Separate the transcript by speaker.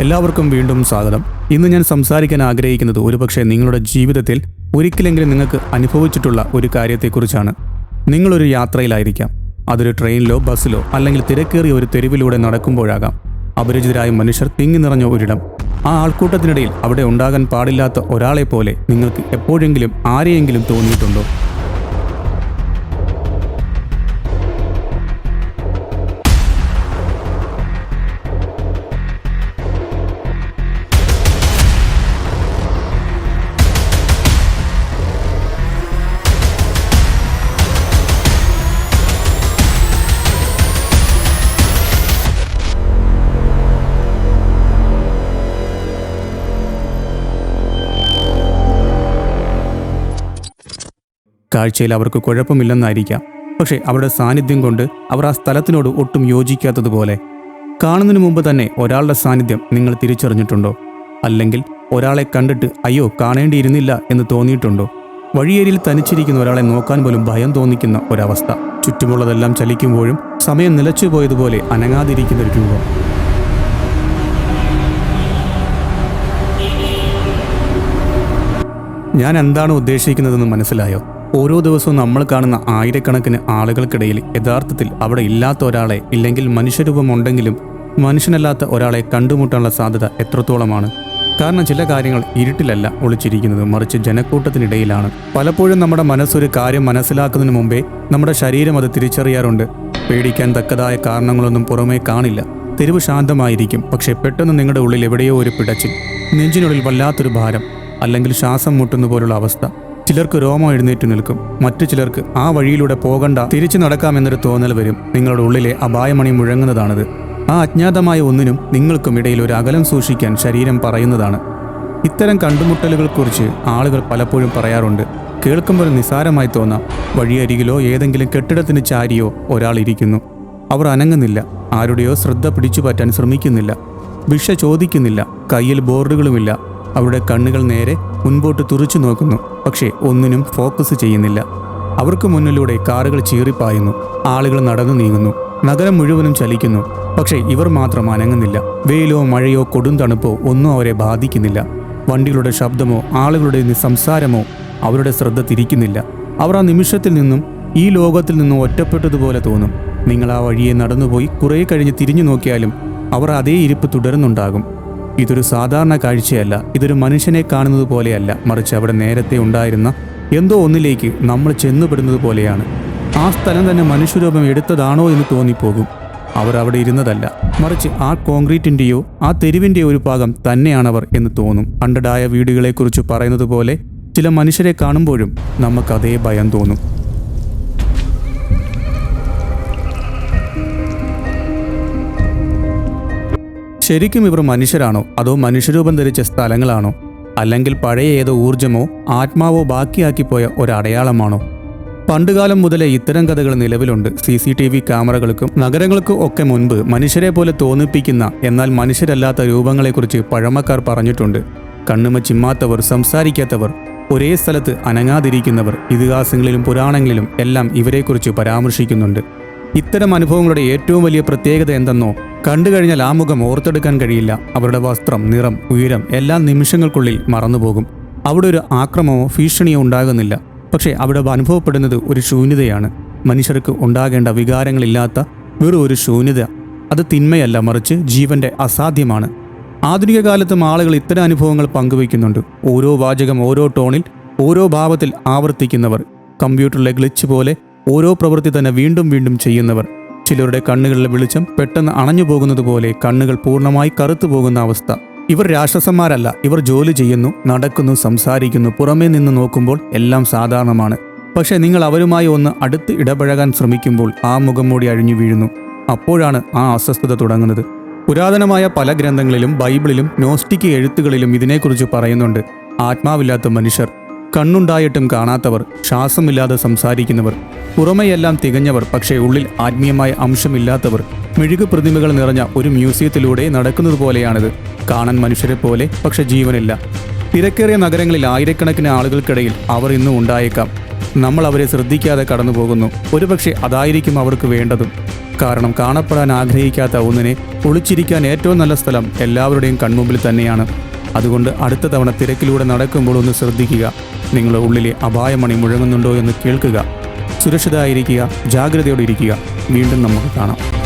Speaker 1: എല്ലാവർക്കും വീണ്ടും സ്വാഗതം. ഇന്ന് ഞാൻ സംസാരിക്കാൻ ആഗ്രഹിക്കുന്നത് ഒരുപക്ഷെ നിങ്ങളുടെ ജീവിതത്തിൽ ഒരിക്കലെങ്കിലും നിങ്ങൾക്ക് അനുഭവിച്ചിട്ടുള്ള ഒരു കാര്യത്തെക്കുറിച്ചാണ്. നിങ്ങളൊരു യാത്രയിലായിരിക്കാം. അതൊരു ട്രെയിനിലോ ബസ്സിലോ അല്ലെങ്കിൽ തിരക്കേറിയ ഒരു തെരുവിലൂടെ നടക്കുമ്പോഴാകാം. അപരിചിതരായ മനുഷ്യർ തിങ്ങി നിറഞ്ഞ ഒരിടം. ആ ആൾക്കൂട്ടത്തിനിടയിൽ അവിടെ ഉണ്ടാകാൻ പാടില്ലാത്ത ഒരാളെ പോലെ നിങ്ങൾക്ക് എപ്പോഴെങ്കിലും ആരെയെങ്കിലും തോന്നിയിട്ടുണ്ടോ? കാഴ്ചയിൽ അവർക്ക് കുഴപ്പമില്ലെന്നായിരിക്കാം. പക്ഷേ അവരുടെ സാന്നിധ്യം കൊണ്ട് അവർ ആ സ്ഥലത്തിനോട് ഒട്ടും യോജിക്കാത്തതുപോലെ. കാണുന്നതിന് മുമ്പ് തന്നെ ഒരാളുടെ സാന്നിധ്യം നിങ്ങൾ തിരിച്ചറിഞ്ഞിട്ടുണ്ടോ? അല്ലെങ്കിൽ ഒരാളെ കണ്ടിട്ട് അയ്യോ കാണേണ്ടിയിരുന്നില്ല എന്ന് തോന്നിയിട്ടുണ്ടോ? വഴിയേരിയിൽ തനിച്ചിരിക്കുന്ന ഒരാളെ നോക്കാൻ പോലും ഭയം തോന്നിക്കുന്ന ഒരവസ്ഥ. ചുറ്റുമുള്ളതെല്ലാം ചലിക്കുമ്പോഴും സമയം നിലച്ചു പോയതുപോലെ അനങ്ങാതിരിക്കുന്ന ഒരു രൂപം. ഞാൻ എന്താണ് ഉദ്ദേശിക്കുന്നതെന്ന് മനസ്സിലായോ? ഓരോ ദിവസവും നമ്മൾ കാണുന്ന ആയിരക്കണക്കിന് ആളുകൾക്കിടയിൽ യഥാർത്ഥത്തിൽ അവിടെ ഇല്ലാത്ത ഒരാളെ ഇല്ലെങ്കിൽ മനുഷ്യരൂപമുണ്ടെങ്കിലും മനുഷ്യനല്ലാത്ത ഒരാളെ കണ്ടുമുട്ടാനുള്ള സാധ്യത എത്രത്തോളമാണ്? കാരണം ചില കാര്യങ്ങൾ ഇരുട്ടിലല്ല ഒളിച്ചിരിക്കുന്നത് മറിച്ച് ജനക്കൂട്ടത്തിനിടയിലാണ്. പലപ്പോഴും നമ്മുടെ മനസ്സൊരു കാര്യം മനസ്സിലാക്കുന്നതിന് മുമ്പേ നമ്മുടെ ശരീരം അത് തിരിച്ചറിയാറുണ്ട്. പേടിക്കാൻ തക്കതായ കാരണങ്ങളൊന്നും പുറമേ കാണില്ല. തെരുവ് ശാന്തമായിരിക്കും പക്ഷെ പെട്ടെന്ന് നിങ്ങളുടെ ഉള്ളിൽ എവിടെയോ ഒരു പിടച്ചിൽ നെഞ്ചിനുള്ളിൽ വല്ലാത്തൊരു ഭാരം അല്ലെങ്കിൽ ശ്വാസം മുട്ടുന്ന പോലുള്ള അവസ്ഥ. ചിലർക്ക് രോമം എഴുന്നേറ്റ് നിൽക്കും. മറ്റു ചിലർക്ക് ആ വഴിയിലൂടെ പോകണ്ട തിരിച്ചു നടക്കാമെന്നൊരു തോന്നൽ വരും. നിങ്ങളുടെ ഉള്ളിലെ അപായമണി മുഴങ്ങുന്നതാണത്. ആ അജ്ഞാതമായ ഒന്നിനും നിങ്ങൾക്കും ഇടയിൽ ഒരു അകലം സൂക്ഷിക്കാൻ ശരീരം പറയുന്നതാണ്. ഇത്തരം കണ്ടുമുട്ടലുകളെക്കുറിച്ച് ആളുകൾ പലപ്പോഴും പറയാറുണ്ട്. കേൾക്കുമ്പോൾ നിസാരമായി തോന്നാം വഴിയരികിലോ ഏതെങ്കിലും കെട്ടിടത്തിന് ചാരിയോ ഒരാൾ ഇരിക്കുന്നു. അവർ അനങ്ങുന്നില്ല ആരുടെയോ ശ്രദ്ധ പിടിച്ചുപറ്റാൻ ശ്രമിക്കുന്നില്ല ഭിക്ഷ ചോദിക്കുന്നില്ല കയ്യിൽ ബോർഡുകളുമില്ല അവരുടെ കണ്ണുകൾ നേരെ മുൻപോട്ട് തുറച്ചു നോക്കുന്നു. പക്ഷേ ഒന്നിനും ഫോക്കസ് ചെയ്യുന്നില്ല. അവർക്ക് മുന്നിലൂടെ കാറുകൾ ചീറിപ്പായുന്നു ആളുകൾ നടന്നു നീങ്ങുന്നു. നഗരം മുഴുവനും ചലിക്കുന്നു. പക്ഷേ ഇവർ മാത്രം അനങ്ങുന്നില്ല. വെയിലോ മഴയോ കൊടും തണുപ്പോ ഒന്നും അവരെ ബാധിക്കുന്നില്ല. വണ്ടികളുടെ ശബ്ദമോ ആളുകളുടെ സംസാരമോ അവരുടെ ശ്രദ്ധ തിരിക്കുന്നില്ല. അവർ ആ നിമിഷത്തിൽ നിന്നും ഈ ലോകത്തിൽ നിന്നും ഒറ്റപ്പെട്ടതുപോലെ തോന്നും. നിങ്ങൾ ആ വഴിയെ നടന്നുപോയി കുറേ കഴിഞ്ഞ് തിരിഞ്ഞു നോക്കിയാലും അവർ അതേ ഇരിപ്പ് തുടരുന്നുണ്ടാകും. ഇതൊരു സാധാരണ കാഴ്ചയല്ല. ഇതൊരു മനുഷ്യനെ കാണുന്നത് പോലെയല്ല. മറിച്ച് അവിടെ നേരത്തെ ഉണ്ടായിരുന്ന എന്തോ ഒന്നിലേക്ക് നമ്മൾ ചെന്നുപെടുന്നത് പോലെയാണ്. ആ സ്ഥലം തന്നെ മനുഷ്യരൂപം എടുത്തതാണോ എന്ന് തോന്നിപ്പോകും. അവർ അവിടെ ഇരുന്നതല്ല. മറിച്ച് ആ കോൺക്രീറ്റിന്റെയോ ആ തെരുവിന്റെയോ ഒരു ഭാഗം തന്നെയാണവർ എന്ന് തോന്നും. അണ്ടഡായ വീടുകളെക്കുറിച്ച് പറയുന്നത് പോലെ ചില മനുഷ്യരെ കാണുമ്പോഴും നമുക്കതേ ഭയം തോന്നും. ശരിക്കും ഇവർ മനുഷ്യരാണോ? അതോ മനുഷ്യരൂപം ധരിച്ച സ്ഥലങ്ങളാണോ? അല്ലെങ്കിൽ പഴയ ഏതോ ഊർജമോ ആത്മാവോ ബാക്കിയാക്കിപ്പോയ ഒരടയാളമാണോ? പണ്ടുകാലം മുതലേ ഇത്തരം കഥകൾ നിലവിലുണ്ട്. സി സി ടി വി ക്യാമറകൾക്കും നഗരങ്ങൾക്കും ഒക്കെ മുൻപ് മനുഷ്യരെ പോലെ തോന്നിപ്പിക്കുന്ന എന്നാൽ മനുഷ്യരല്ലാത്ത രൂപങ്ങളെക്കുറിച്ച് പഴമക്കാർ പറഞ്ഞിട്ടുണ്ട്. കണ്ണുമ ചിമ്മാത്തവർ സംസാരിക്കാത്തവർ ഒരേ സ്ഥലത്ത് അനങ്ങാതിരിക്കുന്നവർ ഇതിഹാസങ്ങളിലും പുരാണങ്ങളിലും എല്ലാം ഇവരെക്കുറിച്ച് പരാമർശിക്കുന്നുണ്ട്. ഇത്തരം അനുഭവങ്ങളുടെ ഏറ്റവും വലിയ പ്രത്യേകത എന്തെന്നോ കണ്ടു കഴിഞ്ഞാൽ ആ മുഖം ഓർത്തെടുക്കാൻ കഴിയില്ല. അവരുടെ വസ്ത്രം നിറം ഉയരം എല്ലാ നിമിഷങ്ങൾക്കുള്ളിൽ മറന്നുപോകും. അവിടെ ഒരു ആക്രമമോ ഭീഷണിയോ ഉണ്ടാകുന്നില്ല. പക്ഷേ അവിടെ അനുഭവപ്പെടുന്നത് ഒരു ശൂന്യതയാണ്. മനുഷ്യർക്ക് ഉണ്ടാകേണ്ട വികാരങ്ങളില്ലാത്ത വെറും ഒരു ശൂന്യത. അത് തിന്മയല്ല മറിച്ച് ജീവന്റെ അസാധ്യമാണ്. ആധുനിക കാലത്തും ആളുകൾ ഇത്തരം അനുഭവങ്ങൾ പങ്കുവയ്ക്കുന്നുണ്ട്. ഓരോ വാചകം ഓരോ ടോണിൽ ഓരോ ഭാവത്തിൽ ആവർത്തിക്കുന്നവർ. കമ്പ്യൂട്ടറിലെ ഗ്ലിച്ച് പോലെ ഓരോ പ്രവൃത്തി തന്നെ വീണ്ടും വീണ്ടും ചെയ്യുന്നവർ. ചിലരുടെ കണ്ണുകളിലെ വെളിച്ചം പെട്ടെന്ന് അണഞ്ഞു പോകുന്നത് പോലെ കണ്ണുകൾ പൂർണമായി കറുത്തു പോകുന്ന അവസ്ഥ. ഇവർ രാക്ഷസന്മാരല്ല ഇവർ ജോലി ചെയ്യുന്നു നടക്കുന്നു സംസാരിക്കുന്നു പുറമേ നിന്ന് നോക്കുമ്പോൾ എല്ലാം സാധാരണമാണ്. പക്ഷേ നിങ്ങൾ അവരുമായി ഒന്ന് അടുത്ത് ഇടപഴകാൻ ശ്രമിക്കുമ്പോൾ ആ മുഖം മൂടി അഴിഞ്ഞു വീഴുന്നു. അപ്പോഴാണ് ആ അസ്വസ്ഥത തുടങ്ങുന്നത്. പുരാതനമായ പല ഗ്രന്ഥങ്ങളിലും ബൈബിളിലും നോസ്റ്റിക് എഴുത്തുകളിലും ഇതിനെക്കുറിച്ച് പറയുന്നുണ്ട്. ആത്മാവില്ലാത്ത മനുഷ്യർ. കണ്ണുണ്ടായിട്ടും കാണാത്തവർ ശ്വാസമില്ലാതെ സംസാരിക്കുന്നവർ പുറമെയെല്ലാം തികഞ്ഞവർ പക്ഷേ ഉള്ളിൽ ആത്മീയമായ അംശമില്ലാത്തവർ മെഴുകു പ്രതിമകൾ നിറഞ്ഞ ഒരു മ്യൂസിയത്തിലൂടെ നടക്കുന്നത് പോലെയാണിത്. കാണാൻ മനുഷ്യരെ പോലെ പക്ഷെ ജീവനില്ല. തിരക്കേറിയ നഗരങ്ങളിൽ ആയിരക്കണക്കിന് ആളുകൾക്കിടയിൽ അവർ ഇന്നും ഉണ്ടായേക്കാം. നമ്മൾ അവരെ ശ്രദ്ധിക്കാതെ കടന്നു പോകുന്നു ഒരുപക്ഷെ അതായിരിക്കും അവർക്ക് വേണ്ടതും. കാരണം കാണപ്പെടാൻ ആഗ്രഹിക്കാത്ത ഒന്നിനെ ഒളിച്ചിരിക്കാൻ ഏറ്റവും നല്ല സ്ഥലം എല്ലാവരുടെയും കൺമുമ്പിൽ തന്നെയാണ്. അതുകൊണ്ട് അടുത്ത തവണ തിരക്കിലൂടെ നടക്കുമ്പോൾ ഒന്ന് ശ്രദ്ധിക്കുക. നിങ്ങളുടെ ഉള്ളിലെ അപായമണി മുഴങ്ങുന്നുണ്ടോ എന്ന് കേൾക്കുക. സുരക്ഷിതായിരിക്കുക ജാഗ്രതയോടെ ഇരിക്കുക. വീണ്ടും നമുക്ക് കാണാം.